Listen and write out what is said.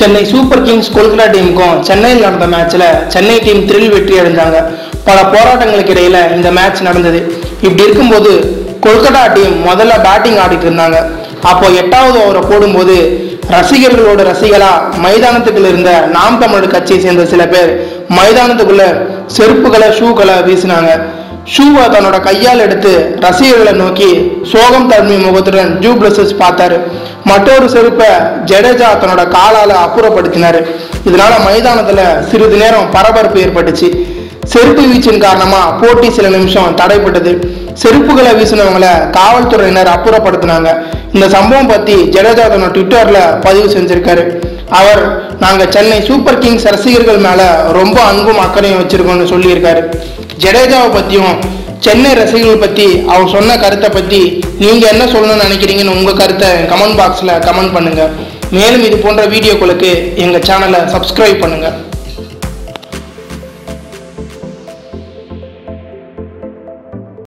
Chennai super Kings Kolkata டீமுக்கும் சென்னையில் நடந்த மேட்ச்சில் சென்னை டீம் த்ரில் வெற்றி அடைஞ்சாங்க. பல போராட்டங்களுக்கு இடையில் இந்த மேட்ச் நடந்தது. இப்படி இருக்கும்போது கொல்கத்தா டீம் முதல்ல பேட்டிங் ஆடிட்டு இருந்தாங்க. அப்போ எட்டாவது ஓவரை போடும்போது ரசிகர்களோட ரசிகலா மைதானத்துக்குள்ள இருந்த நாம் தமிழர் கட்சியை சேர்ந்த சில பேர் மைதானத்துக்குள்ள செருப்புகளை ஷூக்களை வீசினாங்க. ஷூவை தன்னோட கையால் எடுத்து ரசிகர்களை நோக்கி சோகம் தன்மை முகத்துடன் ஜூ பிளஸஸ் பார்த்தாரு. மற்றொரு செருப்பை ஜடேஜா தன்னோட காலால் அப்புறப்படுத்தினாரு. இதனால மைதானத்தில் சிறிது நேரம் பரபரப்பு ஏற்பட்டுச்சு. செருப்பு வீச்சின் காரணமா போட்டி சில நிமிஷம் தடைப்பட்டது செருப்புகளை வீசினவங்களை காவல்துறையினர் அப்புறப்படுத்தினாங்க. இந்த சம்பவம் பத்தி ஜடேஜா தன்னோட ட்விட்டர்ல பதிவு செஞ்சிருக்காரு. அவர் நாங்கள் சென்னை சூப்பர் கிங்ஸ் ரசிகர்கள் மேலே ரொம்ப அன்பும் அக்கறையும் வச்சுருக்கோன்னு சொல்லியிருக்காரு. ஜடேஜாவை பற்றியும் சென்னை ரசிகர்கள் பற்றி அவர் சொன்ன கருத்தை பற்றி நீங்கள் என்ன சொல்லணும்னு நினைக்கிறீங்கன்னு உங்கள் கருத்தை கமெண்ட் பாக்ஸில் கமெண்ட் பண்ணுங்கள் மேலும் இது போன்ற வீடியோக்களுக்கு எங்கள் சேனலை சப்ஸ்கிரைப் பண்ணுங்கள்